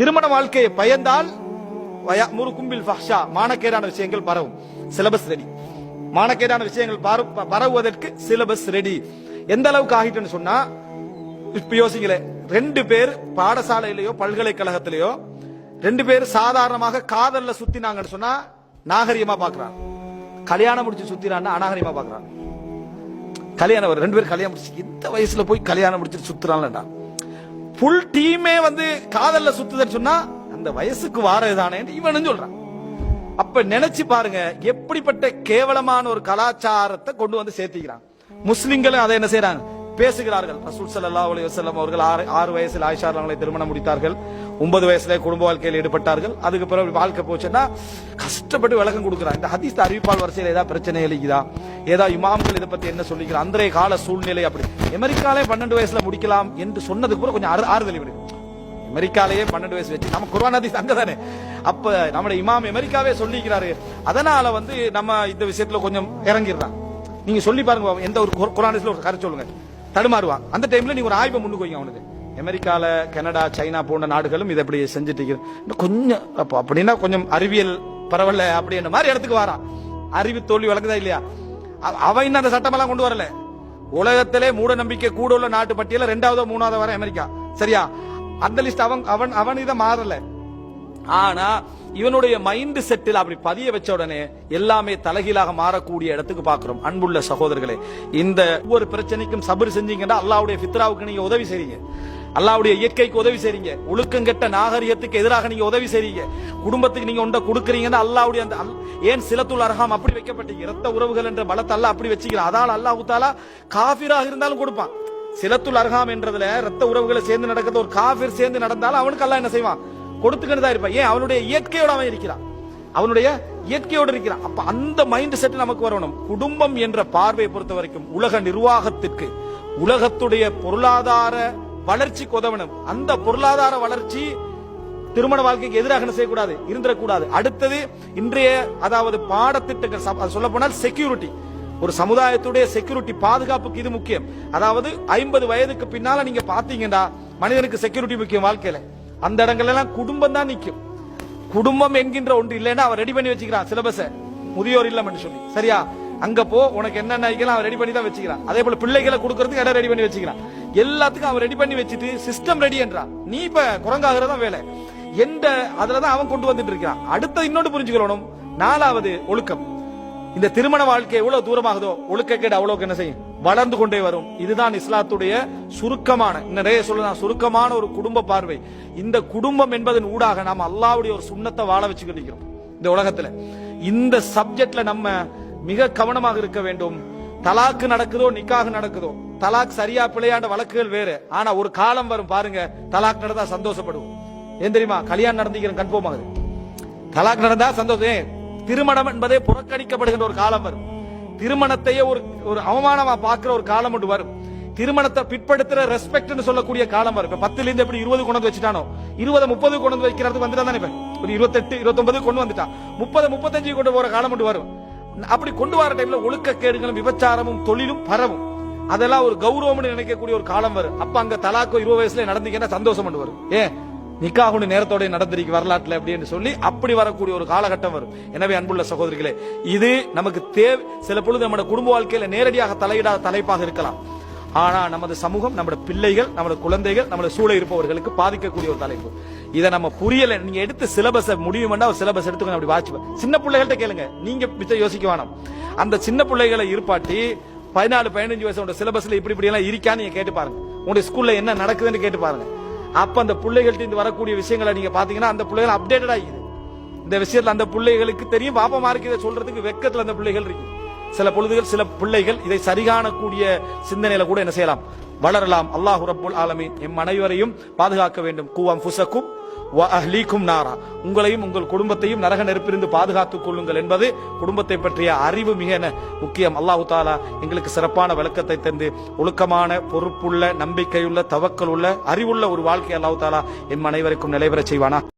திருமண வாழ்க்கையை பயந்தால் முரு கும்பில் ஃபஹ்ஷா மானக்கேடான விஷயங்கள் பரவும். சிலபஸ் ரெடி மானக்கேடான விஷயங்கள் பரவுவதற்கு சிலபஸ் ரெடி எந்த அளவுக்கு ஆகிட்டுன்னு சொன்னா இப்ப யோசிங்களே ரெண்டு பேர் பாடசாலையிலயோ பல்கலைக்கழகத்திலேயோ ரெண்டு பேர் சாதாரணமாக காதல்ல சுத்தினாங்கன்னு சொன்னா நாகரிகமா பாக்குறான். கல்யாணம் முடிச்சு சுத்தினான்னா அநாகரிகமா பாக்குறான். கல்யாணம் ஒரு ரெண்டு பேர் கல்யாணம் முடிச்சு இந்த வயசுல போய் கல்யாணம் முடிச்சு சுத்துறான்லடா. ஃபுல் டீமே வந்து காதல்ல சுத்துதல் சொன்னா அந்த வயசுக்கு வாரதுதானே இவனு சொல்றான். அப்ப நினைச்சு பாருங்க எப்படிப்பட்ட கேவலமான ஒரு கலாச்சாரத்தை கொண்டு வந்து சேர்த்திக்கிறான். முஸ்லிம்களும் அதை என்ன செய்யறாங்க பேசுகிறார்கள். ரசூல் சல்லா அலி வசல்லம் அவர்கள் ஆறு ஆறு வயசில் ஆயிஷா அவர்களை திருமணம் முடித்தார்கள். ஒன்பது வயசுல குடும்ப வாழ்க்கையில் ஈடுபட்டார்கள். அதுக்கு பிறகு வாழ்க்கை போச்சுன்னா கஷ்டப்பட்டு விளக்கம் கொடுக்குறாங்க இந்த ஹதீஸ் அறிவிப்பால் வரிசையில் ஏதாவது பிரச்சனை எழுக்குதா ஏதாவது இமாம்கள் இதை பத்தி என்ன சொல்லிக்கிறார் அன்றைய கால சூழ்நிலை அப்படி. அமெரிக்காலே பன்னெண்டு வயசுல முடிக்கலாம் என்று சொன்னதுக்கு கூட கொஞ்சம் ஆறுதல் விடு அமெரிக்காலேயே பன்னெண்டு வயசு வச்சு. நம்ம குர்வான் ஹதீஸ் அங்கதானே? அப்ப நம்முடைய இமாம் அமெரிக்காவே சொல்லிக்கிறாரு. அதனால வந்து நம்ம இந்த விஷயத்துல கொஞ்சம் இறங்கிடுறான். நீங்க சொல்லி பாருங்க எந்த ஒரு குர்- ஒரு கருத்து சொல்லுங்க. தடுமாறுவான். அந்த டைம்ல நீ ஒரு ஆய்வை முன்னுக்கு வைங்க அவனுக்கு. அமெரிக்கால கனடா சைனா போன்ற நாடுகளும் இதை இப்படி செஞ்சுட்டு இன்னும் கொஞ்சம் அப்ப அப்படின்னா கொஞ்சம் அறிவியல் பரவல அப்படின்ற மாதிரி இடத்துக்கு வாரான். அறிவு தோல்வி வழங்குதா இல்லையா? அவ- அவன் இன்னும் அந்த சட்டமெல்லாம் கொண்டு வரல. உலகத்திலே மூட நம்பிக்கை கூட உள்ள நாட்டு பட்டியல ரெண்டாவதோ மூணாவது வர அமெரிக்கா. சரியா? அந்த லிஸ்ட் அவன் அவன் அவன் இதை மாறல. ஆனா இவனுடைய மைண்ட் செட்டில் அப்படி பதிய வச்ச உடனே எல்லாமே தலைகீழாக மாறக்கூடிய இடத்துக்கு பாக்குறோம் அன்புள்ள சகோதரர்களே இந்த ஒவ்வொரு பிரச்சனைக்கும் சபர் செஞ்சீங்கன்னா அல்லாவுடைய பித்ராவுக்கு நீங்க உதவி செய்றீங்க. அல்லாவுடைய இயற்கைக்கு உதவி செய்றீங்க. ஒழுக்கங்கெட்ட நாகரிகத்துக்கு எதிராக நீங்க உதவி செய்றீங்க. குடும்பத்துக்கு நீங்க ஒன்றை கொடுக்குறீங்கன்னா அல்லாவுடைய அந்த அல்- ஏன் சிலத்துள் அரகாம் அப்படி வைக்கப்பட்டீங்க இரத்த உறவுகள் என்ற பலத்தை அல்ல அப்படி வச்சுக்கிறான். அதால் அல்லாஹ் தாலா காஃபிராக இருந்தாலும் கொடுப்பான். சிலத்துள் அருகாம் என்றதுல ரத்த உறவுகளை சேர்ந்து நடக்கிறது ஒரு காஃபிர் சேர்ந்து நடந்தாலும் அவனுக்கு அல்லா என்ன செய்வான்? கொடுத்துக்கிட்டு தான் இருப்பான். ஏன்? அவனுடைய இயற்கையோட அவன் இருக்கிறான். அவனுடைய இயற்கையோடு இருக்கிறான். அப்ப அந்த மைண்ட் செட் நமக்கு வரணும். குடும்பம் என்ற பார்வையை பொறுத்த வரைக்கும் உலக நிர்வாகத்திற்கு உலகத்துடைய பொருளாதார வளர்ச்சிக்கு உதவணும். அந்த பொருளாதார வளர்ச்சி திருமண வாழ்க்கைக்கு எதிராக செய்யக்கூடாது இருந்துடக்கூடாது. அடுத்தது இன்றைய அதாவது பாடத்திட்டங்கள் சொல்ல போனால் செக்யூரிட்டி ஒரு சமுதாயத்துடைய செக்யூரிட்டி பாதுகாப்புக்கு இது முக்கியம். அதாவது ஐம்பது வயதுக்கு பின்னால நீங்க பாத்தீங்கன்னா மனிதனுக்கு செக்யூரிட்டி முக்கியம் வாழ்க்கையில. அந்த இடங்கள் எல்லாம் குடும்பம் தான் நிற்கும் குடும்பம் என்கின்ற ஒன்று இல்லைன்னா அவன் ரெடி பண்ணி வச்சுக்கிறான் சிலபஸை முதியோர் இல்லம் சொல்லி. சரியா? அங்க போ உனக்கு என்னென்ன ஐக்கலாம் அவன் ரெடி பண்ணி தான் வச்சுக்கிறான். அதே போல பிள்ளைகளை கொடுக்கறதுக்கு இடம் ரெடி பண்ணி வச்சுக்கிறான். எல்லாத்துக்கும் அவன் ரெடி பண்ணி வச்சுட்டு சிஸ்டம் ரெடி என்றான். நீ இப்ப குரங்காகிறதா வேலை. எந்த அதுலதான் அவன் கொண்டு வந்துட்டு இருக்கான். அடுத்த இன்னொன்று புரிஞ்சுக்கணும் நாலாவது ஒழுக்கம். இந்த திருமண வாழ்க்கை எவ்வளவு தூரமாகுதோ ஒழுக்கக்கேடு அவ்வளவுக்கு என்ன செய்யும்? வளர்ந்து கொண்டே வரும். இதுதான் இஸ்லாத்துடைய சுருக்கமான நிறைய சொல்லலாம் சுருக்கமான ஒரு குடும்ப பார்வை. இந்த குடும்பம் என்பதன் ஊடாக நாம் அல்லாவுடைய ஒரு சுண்ணத்தை வாழ வச்சுக்கிட்டு இருக்கிறோம் இந்த உலகத்துல. இந்த சப்ஜெக்ட்ல நம்ம மிக கவனமாக இருக்க வேண்டும். தலாக்கு நடக்குதோ நிக்காக நடக்குதோ? தலாக் சரியா பிழையாண்ட வழக்குகள் வேறு. ஆனா ஒரு காலம் வரும் பாருங்க. தலாக் நடந்தா சந்தோஷப்படுவோம். ஏன் தெரியுமா? கல்யாணம் நடந்திக்கிறேன் கன்ஃபார்ம் ஆகுது. தலாக் நடந்தா சந்தோஷம். திருமணம் என்பதே புறக்கணிக்கப்படுகின்ற ஒரு காலம் வரும். திருமணத்தையே ஒரு ஒரு அவமானமா பாக்குற ஒரு காலம் ஒன்று வரும். திருமணத்தை பிற்படுத்துற ரெஸ்பெக்ட்னு சொல்லக்கூடிய காலம் வரும். இப்ப பத்துல இருந்து எப்படி இருபது கொண்டு வந்து வச்சுட்டானோ? இருபது முப்பது கொண்டு வந்து வைக்கிறது வந்துட்டா தானே இப்ப ஒரு இருபத்தெட்டு இருபத்தொன்பது கொண்டு வந்துட்டான். முப்பது முப்பத்தஞ்சு கொண்டு போற காலம் ஒன்று வரும். அப்படி கொண்டு வர டைம்ல ஒழுக்கக்கேடுகளும் விபச்சாரமும் தொழிலும் பரவும். அதெல்லாம் ஒரு கௌரவம்னு நினைக்கக்கூடிய ஒரு காலம் வரும். அப்ப அங்க தலாக்கோ இருபது வயசுல நடந்தீங்கன்னா சந்தோஷம் வரும். ஏன்? நிக்காகுண்டு நேரத்தோட நடந்திருக்கு வரலாற்றுல அப்படின்னு சொல்லி அப்படி வரக்கூடிய ஒரு காலகட்டம் வரும். எனவே அன்புள்ள சகோதரிகளே இது நமக்கு தேவை சில பொழுது நம்ம குடும்ப வாழ்க்கையில நேரடியாக தலையிடாத தலைப்பாக இருக்கலாம். ஆனா நமது சமூகம் நம்ம பிள்ளைகள் நம்ம குழந்தைகள் நம்ம சூழ இருப்பவர்களுக்கு பாதிக்கக்கூடிய ஒரு தலைப்பு. இதை நம்ம புரியல நீங்க எடுத்து சிலபஸ் முடியுமெண்டா ஒரு சிலபஸ் எடுத்துக்கணும் அப்படி வாட்சி சின்ன பிள்ளைகள்ட்ட கேளுங்க. நீங்க மிச்சம் யோசிக்க வேணாம். அந்த சின்ன பிள்ளைகளை இருப்பாட்டி பதினாலு பதினஞ்சு வயசோட சிலபஸ்ல இப்படி இப்படி எல்லாம் இருக்கான்னு நீங்க கேட்டு பாருங்க. உங்களுடைய ஸ்கூல்ல என்ன நடக்குதுன்னு கேட்டு பாருங்க. அப்ப அந்த பிள்ளைகள்ட்ட இருந்து வரக்கூடிய விஷயங்களை நீங்க பாத்தீங்கன்னா அந்த பிள்ளைகள் அப்டேட்டட் ஆகிது இந்த விஷயத்துல அந்த பிள்ளைகளுக்கு தெரியும். பாப்பமா இருக்கு இதை சொல்றதுக்கு வெக்கத்துல அந்த பிள்ளைகள் இருக்கு. சில பொழுதுகள் சில பிள்ளைகள் இதை சரிகாணக்கூடிய சிந்தனையில கூட என்ன செய்யலாம்? வளரலாம். அல்லாஹு ரப்புல் ஆலமீன். எம் அனைவரையும் பாதுகாக்க வேண்டும். கூவம் ஃபுசக்கும். அஹ்லீக்கும் நாரா உங்களையும் உங்கள் குடும்பத்தையும் நரக நெருப்பிலிருந்து பாதுகாத்துக் கொள்ளுங்கள் என்பது குடும்பத்தை பற்றிய அறிவு மிக முக்கியம். அல்லாஹு தாலா எங்களுக்கு சிறப்பான விளக்கத்தை தந்து ஒழுக்கமான பொறுப்புள்ள நம்பிக்கையுள்ள தவக்கல் உள்ள அறிவுள்ள ஒரு வாழ்க்கை அல்லாஹு தாலா என் அனைவருக்கும் நிலைபெறச் செய்வானா?